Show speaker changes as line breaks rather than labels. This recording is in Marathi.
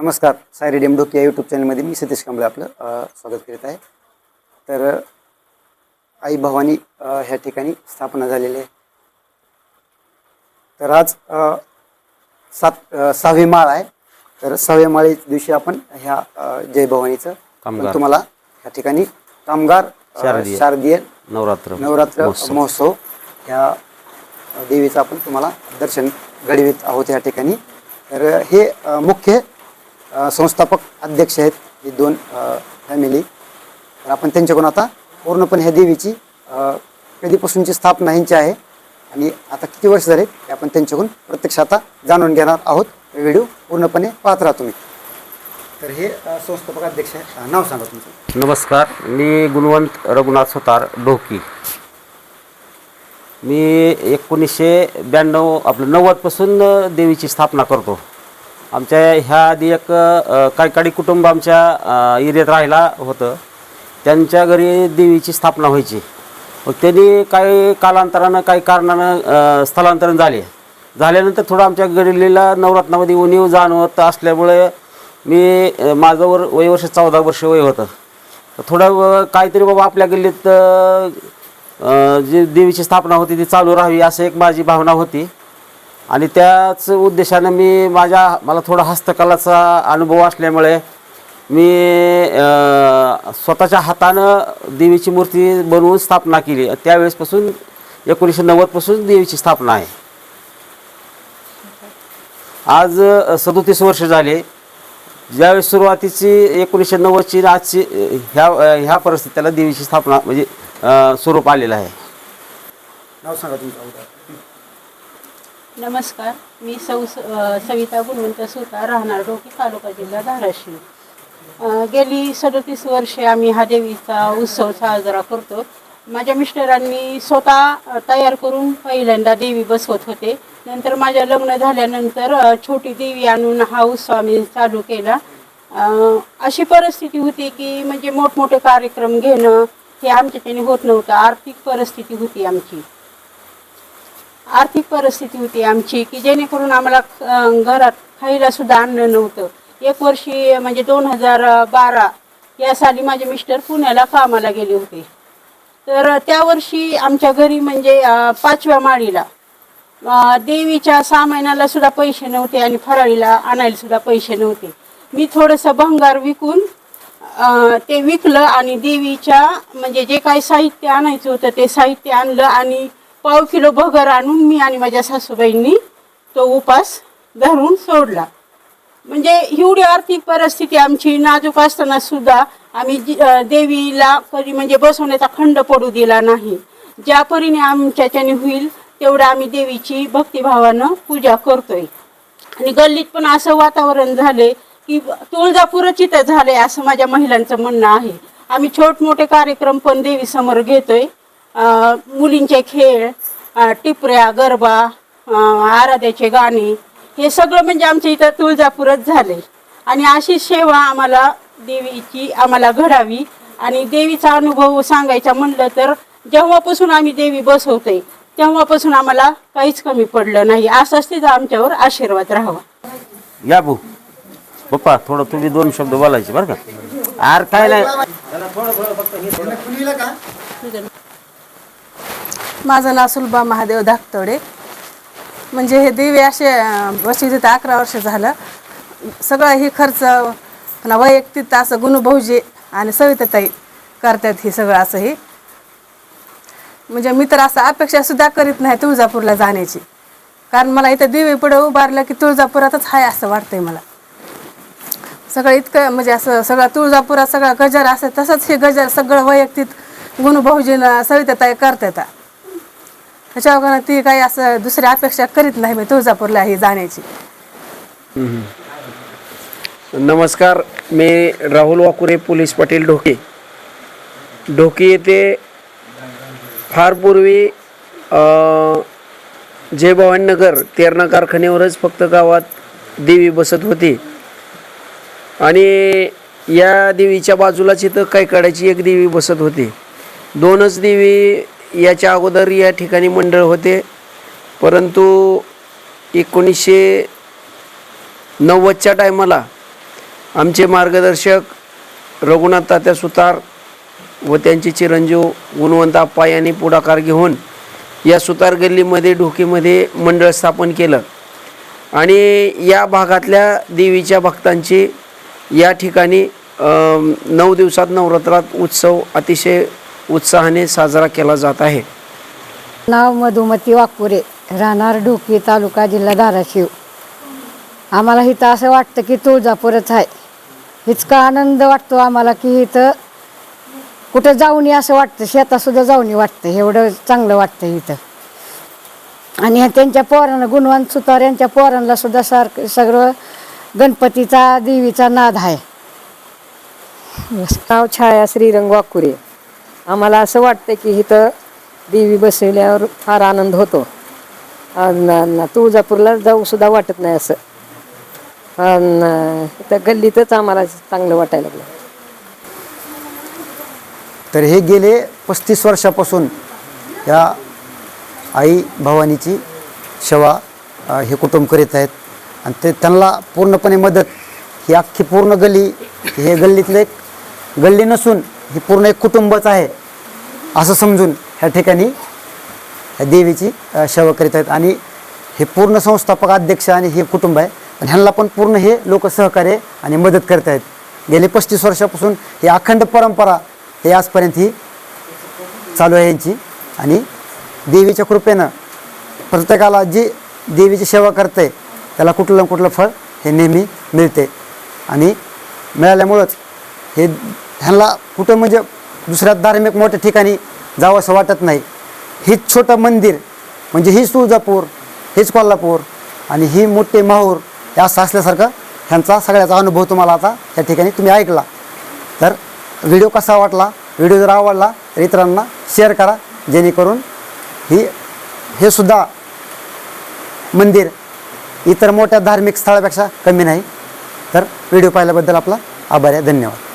नमस्कार सायरी डेमडोक या यूट्यूब चॅनलमध्ये मी सतीश कांबळे आपलं स्वागत करीत आहे. तर आई भवानी ह्या ठिकाणी स्थापना झालेली आहे. तर आज सात सहावी माळ आहे. तर सहाव्या माळी दिवशी आपण ह्या जय भवानीचं तुम्हाला ह्या ठिकाणी कामगार
शारदीय. नवरात्र
नवरात्र
महोत्सव.
ह्या देवीचं आपण तुम्हाला दर्शन घडवित आहोत या ठिकाणी. तर हे मुख्य संस्थापक अध्यक्ष आहेत हे दोन फॅमिली तर आपण त्यांच्याकडून आता पूर्णपणे ह्या देवीची कधीपासूनची स्थापना ह्यांची आहे आणि आता किती वर्ष झाले ते आपण त्यांच्याकडून प्रत्यक्ष आता जाणून घेणार आहोत. व्हिडिओ पूर्णपणे पाहत राहा तुम्ही. तर हे संस्थापक अध्यक्ष आहे नाव सांगा तुमचं.
नमस्कार. मी गुणवंत रघुनाथ सुतार ढोकी. मी एकोणीसशे ब्याण्णव आपलं नव्वदपासून देवीची स्थापना करतो. आमच्या ह्या आधी एक अ, कायकाडी कुटुंब आमच्या एरियात राहायला होतं. त्यांच्या घरी देवीची स्थापना व्हायची. मग त्यांनी काही कालांतरानं काही कारणानं स्थलांतरण झाले. झाल्यानंतर थोडं आमच्या गडीला नवरत्नामध्ये उणीव जाणवत असल्यामुळे मी माझं वर वय वर्ष चौदा वर्ष वय होतं. थोडं काहीतरी बाबा आपल्या गल्लीत जी देवीची स्थापना होती ती चालू राहावी असं एक माझी भावना होती. आणि त्याच उद्देशानं मी माझ्या मला थोडा हस्तकलाचा अनुभव असल्यामुळे मी स्वतःच्या हातानं देवीची मूर्ती बनवून स्थापना केली. त्यावेळेसपासून एकोणीसशे नव्वदपासून देवीची स्थापना आहे. आज सदोतीस वर्ष झाले. ज्यावेळेस सुरुवातीची एकोणीसशे नव्वदची आजची ह्या ह्या परिस्थितीला देवीची स्थापना म्हणजे स्वरूप आलेलं आहे.
नाव सांगा तुमचं
नमस्कार. मी सौ सविता गुणवंत सुतार राहणार डोकी तालुका जिल्हा धाराशिव. गेली सदतीस वर्षे आम्ही हा देवीचा उत्सव साजरा करतो. माझ्या मिस्टरांनी स्वतः तयार करून पहिल्यांदा देवी बसवत होते. नंतर माझ्या लग्न झाल्यानंतर छोटी देवी आणून हा उत्सव आम्ही चालू केला. अशी परिस्थिती होती की म्हणजे मोठमोठे कार्यक्रम घेणं हे आमच्याच्याने होत नव्हतं. आर्थिक परिस्थिती होती आमची. आर्थिक परिस्थिती होती आमची की जेणेकरून आम्हाला घरात खायला सुद्धा आणलं नव्हतं. एक वर्षी म्हणजे दोन हजार बारा या साली माझे मिस्टर पुण्याला कामाला गेले होते. तर त्या वर्षी आमच्या घरी म्हणजे पाचव्या माळीला देवीच्या सहा महिन्याला सुद्धा पैसे नव्हते आणि फराळीला आणायला सुद्धा पैसे नव्हते. मी थोडंसं भंगार विकून ते विकलं आणि देवीच्या म्हणजे जे काही साहित्य आणायचं होतं ते साहित्य आणलं आणि पाव किलो भगर आणून मी आणि माझ्या सासूबाईंनी तो उपास धरून सोडला. म्हणजे एवढी आर्थिक परिस्थिती आमची नाजूक असताना सुद्धा आम्ही देवीला कधी म्हणजे बसवण्याचा खंड पडू दिला नाही. ज्या परीने आमच्याच्याने होईल तेवढं आम्ही देवीची भक्तिभावानं पूजा करतोय. आणि गल्लीत पण असं वातावरण झाले की तुळजापूरच इथं झालंय असं माझ्या महिलांचं म्हणणं आहे. आम्ही छोटमोठे कार्यक्रम पण देवीसमोर घेतोय. मुलींचे खेळ टिपऱ्या गरबा आराध्याचे गाणे हे सगळं म्हणजे आमच्या इथं तुळजापूरच झाले आणि अशी सेवा आम्हाला देवीची आम्हाला घडावी आणि देवीचा अनुभव सांगायचा म्हणलं तर जेव्हापासून आम्ही देवी बसवतोय तेव्हापासून आम्हाला काहीच कमी पडलं नाही. असाच तिचा आमच्यावर आशीर्वाद राहावा.
या भाऊ. पप्पा थोडं तुम्ही दोन शब्द बोलायचे बरं का? आर काय नाही.
माझं नाव सुलभा महादेव धाकतोडे. म्हणजे हे दिवे असे अं, तिथं अकरा वर्ष झालं. सगळं ही खर्च पुन्हा वैयक्तिक असं गुणभाऊजी आणि सविताताई करतात हे सगळं असं हे. म्हणजे मी तर असं अपेक्षासुद्धा करीत नाही तुळजापूरला जाण्याची. कारण मला इथं दिवे पुढे उभारलं की तुळजापुरातच आहे असं वाटतंय मला. सगळं इतकं म्हणजे असं सगळं तुळजापुरात सगळं गजर असं तसंच हे गजर सगळं वैयक्तिक गुणभाऊजीनं सविताताई करतात. त्याच्या ती काही असं दुसऱ्या अपेक्षा करीत नाही मी तुळजापूरला ही जाण्याची.
नमस्कार मी राहुल वाकुरे पोलीस पाटील ढोके. ढोके येथे फार पूर्वी अ, जय तेरणा कारखान्यावरच फक्त गावात देवी बसत होती. आणि या देवीच्या बाजूलाच इथं काही काढायची एक देवी बसत होती. दोनच देवी याच्या अगोदर या ठिकाणी मंडळ होते. परंतु एकोणीसशे नव्वदच्या टायमाला आमचे मार्गदर्शक रघुनाथ तात्या सुतार व त्यांचे चिरंजीव गुणवंत आप्पा यांनी पुढाकार घेऊन या सुतार गल्लीमध्ये ढोकीमध्ये मंडळ स्थापन केलं. आणि या भागातल्या देवीच्या भक्तांची या ठिकाणी नऊ दिवसात नवरात्रात उत्सव अतिशय उत्साहाने साजरा केला जात आहे.
नाव मधुमती वाकुरे राहणार ढोकी तालुका जिल्हा धाराशिव. आम्हाला इथं असं वाटतं की तुळजापूरच आहे. इतका आनंद वाटतो आम्हाला की इथं कुठं जाऊन असं वाटतं शेतातसुद्धा जाऊन वाटतं एवढं चांगलं वाटतं इथं. आणि त्यांच्या पोरांना गुणवंत सुतार यांच्या पोरांना सुद्धा सारखं सगळं गणपतीचा देवीचा नाद आहे.
नाव छाया श्रीरंग वाकुरे. आम्हाला असं वाटतं की इथं देवी बसवल्यावर फार आनंद होतो. तुळजापूरला जाऊसुद्धा वाटत नाही असं. त्या गल्लीतच आम्हाला चांगलं वाटायला लागलं.
तर हे गेले पस्तीस वर्षापासून या आई भवानीची सेवा हे कुटुंब करीत आहेत. आणि ते त्यांना पूर्णपणे मदत. ही अख्खी पूर्ण गल्ली हे गल्लीतलं एक गल्ली नसून ही पूर्ण एक कुटुंबच आहे. असं समजून ह्या ठिकाणी ह्या देवीची सेवा करीत आहेत. आणि हे पूर्ण संस्थापक अध्यक्ष आणि हे कुटुंब आहे. पण ह्यांना पण पूर्ण हे लोक सहकार्य आणि मदत करत आहेत. गेले पस्तीस वर्षापासून ही अखंड परंपरा हे आजपर्यंत ही चालू आहे यांची. आणि देवीच्या कृपेनं प्रत्येकाला जी देवीची सेवा करते त्याला कुठलं कुठलं फळ हे नेहमी मिळते आणि मिळाल्यामुळंच हे ह्यांना कुठं म्हणजे दुसऱ्या धार्मिक मोठ्या ठिकाणी जावं असं वाटत नाही. हेच छोटं मंदिर म्हणजे हीच तुळजापूर हेच कोल्हापूर आणि ही मोठे माहूर हे असं असल्यासारखं ह्यांचा सगळ्याचा अनुभव तुम्हाला आता या ठिकाणी तुम्ही ऐकला. तर व्हिडिओ कसा वाटला व्हिडिओ जर आवडला तर इतरांना शेअर करा जेणेकरून ही हे सुद्धा मंदिर इतर मोठ्या धार्मिक स्थळापेक्षा कमी नाही. तर व्हिडिओ पाहिल्याबद्दल आपला आभार आहे. धन्यवाद.